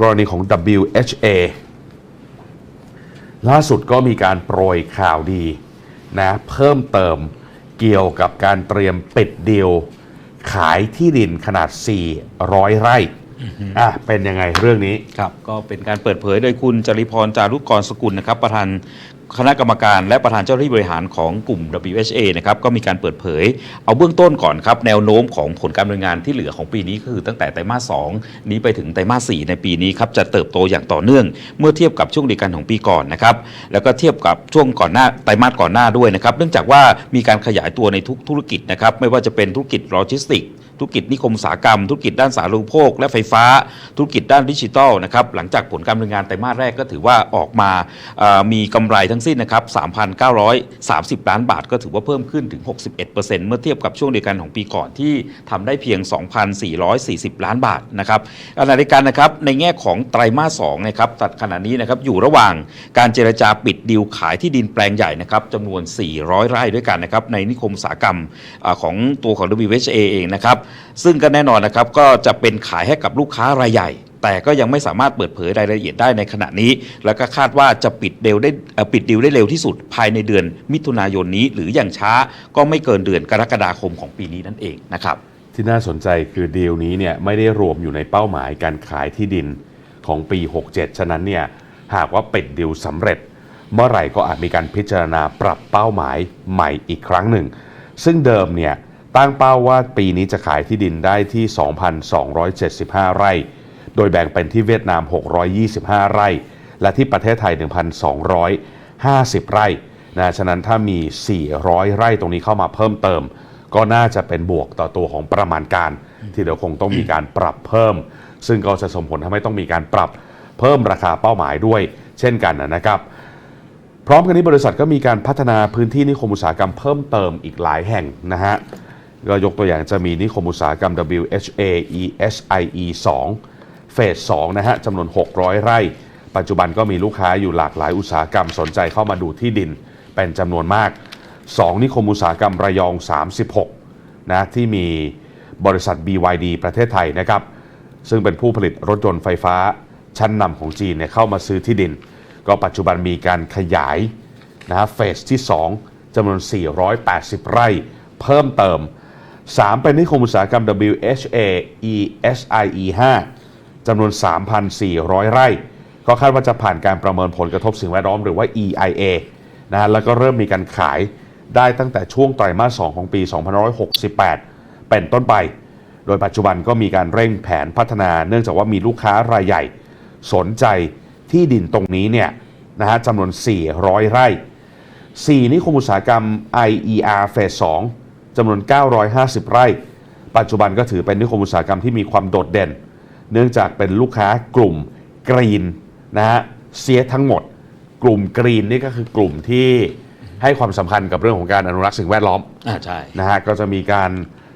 กรณีของ WHA ล่าสุดก็มีการโปรยข่าวดีนะเพิ่มเติมเกี่ยวกับการเตรียมปิดดีลขายที่ดินขนาด 400 ไร่อะเป็นยังไงเรื่องนี้ ครับ ก็เป็นการเปิดเผยโดยคุณจริพรจารุกรสกุลนะครับ ประธาน คณะกรรมการและประธานเจ้าหน้าที่บริหารของกลุ่ม WHA นะครับก็มีการเปิดเผย เอาเบื้องต้นก่อนครับ แนวโน้มของผลการดำเนินงานที่เหลือของปีนี้ก็คือตั้งแต่ไตรมาส 2 นี้ไปถึงไตรมาส 4 ในปีนี้ครับจะเติบโตอย่างต่อเนื่อง เมื่อเทียบกับช่วงเดียวกันของปีก่อนนะครับแล้วก็เทียบกับช่วงก่อนหน้าไตรมาสก่อนหน้าด้วยนะครับเนื่องจากว่ามีการขยายตัวในทุกธุรกิจนะครับไม่ว่าจะเป็นธุรกิจโลจิสติกธุรกิจนิคมอุตสาหกรรม ธุรกิจด้านสาธารณูปโภคและไฟฟ้า ธุรกิจด้านดิจิทัลนะครับหลังจากผลการดำเนินงานไตรมาสแรกก็ถือว่าออกมามีกำไรทั้งสิ้นนะครับ 3,930 ล้านบาทก็ถือว่าเพิ่มขึ้นถึง 61%เมื่อเทียบกับช่วงเดียวกันของปีก่อนที่ทำได้เพียง 2,440 ล้านบาทนะครับขณะเดียวกันนะครับในแง่ของไตรมาส2นะครับตัดขณะนี้นะครับอยู่ระหว่างการเจรจาปิดดีลขายที่ดินแปลงใหญ่นะครับจำนวน 400 ไร่ด้วยกันนะครับในนิคมอุตสาหกรรมอของตัวของ WHA เองนะครับซึ่งก็แน่นอนนะครับก็จะเป็นขายให้กับลูกค้ารายใหญ่ แต่ก็ยังไม่สามารถเปิดเผยรายละเอียดได้ในขณะนี้ แล้วก็คาดว่าจะปิดเดลได้ปิดดีลได้เร็วที่สุดภายในเดือนมิถุนายนนี้ หรืออย่างช้าก็ไม่เกินเดือนกรกฎาคมของปีนี้นั่นเองนะครับที่น่าสนใจคือดีลนี้เนี่ยไม่ได้รวมอยู่ในเป้าหมายการขายที่ดินของปี 67 ฉะนั้นเนี่ยหากว่าปิดดีลสำเร็จ เมื่อไหร่ก็อาจมีการพิจารณาปรับเป้าหมายใหม่อีกครั้งหนึ่ง ซึ่งเดิมเนี่ยตั้งเป้าว่าปีนี้จะขายที่ดินได้ที่ 2,275 ไร่ โดยแบ่งเป็นที่เวียดนาม 625 ไร่ และที่ประเทศไทย 1,250 ไร่นะฉะนั้นถ้ามี 400 ไร่ตรงนี้เข้ามาเพิ่มเติม ก็น่าจะเป็นบวกต่อตัวของประมาณการ ที่เดี๋ยวคงต้องมีการปรับเพิ่ม ซึ่งก็จะส่งผลทำให้ต้องมีการปรับเพิ่มราคาเป้าหมายด้วย เช่นกันนะครับพร้อมกันนี้บริษัทก็มีการพัฒนาพื้นที่นิคมอุตสาหกรรมเพิ่มเติมอีกหลายแห่งนะฮะก็ยกตัวอย่างจะมีนิคมอุตสาหกรรม WHA ESIE 2 ส2นะฮะจำนวน 600 ไร่ ปัจจุบันก็มีลูกค้าอยู่หลากหลายอุตสาหกรรมสนใจเข้ามาดูที่ดิน เป็นจำนวนมาก 2 นิคมอุตสาหกรรมระยอง 36 นะที่มีบริษัท BYD ประเทศไทยนะครับ ซึ่งเป็นผู้ผลิตรถยนต์ไฟฟ้าชั้นนำของจีนเนี่ยเข้ามาซื้อที่ดิน ก็ปัจจุบันมีการขยายนะฮะเฟสที่ 2จำนวน 480 ไร่ เพิ่มเติม 3 เป็นนิคมอุตสาหกรรม WHA ESIE 5 จำนวน 3,400 ไร่ ก็คาดว่าจะผ่านการประเมินผลกระทบสิ่งแวดล้อมหรือว่า EIA นะฮะแล้วก็เริ่มมีการขายได้ตั้งแต่ช่วงไตรมาส 2 ของปี 2568 เป็นต้นไป โดยปัจจุบันก็มีการเร่งแผนพัฒนา เนื่องจากว่ามีลูกค้ารายใหญ่ สนใจที่ดินตรงนี้เนี่ยนะฮะจำนวน 400 ไร่ 4 นิคมอุตสาหกรรม IER เฟส 2จำนวน 950 ไร่ ปัจจุบันก็ถือเป็นนิคมอุตสาหกรรมที่มีความโดดเด่น เนื่องจากเป็นลูกค้ากลุ่มกรีนนะฮะเสียทั้งหมด กลุ่มกรีนนี่ก็คือกลุ่มที่ให้ความสำคัญกับเรื่องของการอนุรักษ์สิ่งแวดล้อมอ่าใช่นะฮะก็จะมีการ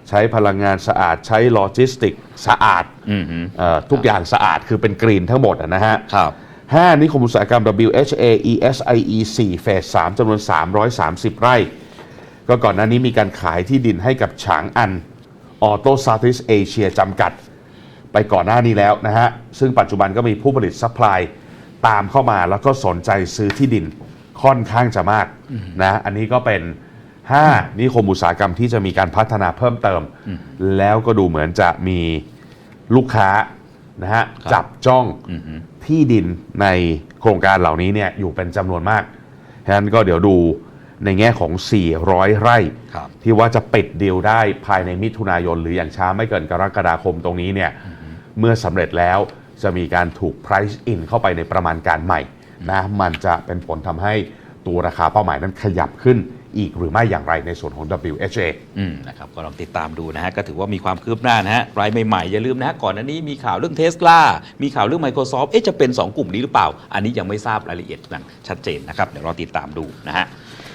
ใช้พลังงานสะอาดใช้โลจิสติกสะอาดอืมฮึเอ่อทุกอย่างสะอาดคือเป็นกรีนทั้งหมดอะนะฮะ ครับ5นิคมอุตสาหกรรม WHA ESIE 4เฟส3จำนวน 330 ไร่ ก็ก่อนหน้านี้มีการขายที่ดินให้กับฉางอันออโต้ซา t ิสเอเชียจำกัด ไปก่อนหน้านี้แล้วนะฮะ ซึ่งปัจจุบันก็มีผู้ผลิตซัพพลายตามเข้ามาแล้วก็สนใจซื้อที่ดินค่อนข้างจะมากนะ อันนี้ก็เป็น 5 นิคมอุตสาหกรรมที่จะมีการพัฒนาเพิ่มเติม แล้วก็ดูเหมือนจะมีลูกค้านะฮะครับจับจ้องอืมฮึที่ดินในโครงการเหล่านี้เนี่ยอยู่เป็นจำนวนมากฉะนั้นก็เดี๋ยวดูในแง่ของ 400 ไร่ครับที่ว่าจะปิดดีลได้ภายในมิถุนายน หรืออย่างช้าไม่เกินกรกฎาคมตรงนี้เนี่ย เมื่อสำเร็จแล้วจะมีการถูก price in เข้าไปในประมาณการใหม่นะมันจะเป็นผลทำให้ตัวราคาเป้าหมายนั้นขยับขึ้นอีกหรือไม่อย่างไรในส่วนของ WHA อืมนะครับก็ลองติดตามดูนะฮะ ก็ถือว่ามีความคืบหน้านะฮะรายใหม่ๆ อย่าลืมนะฮะ ก่อนหน้านี้มีข่าวเรื่องเทสลามีข่าวเรื่อง Microsoft เอ๊ะจะเป็น 2 กลุ่มนี้หรือเปล่า อันนี้ยังไม่ทราบรายละเอียดนั้นชัดเจนนะครับ เดี๋ยวรอติดตามดูนะฮะ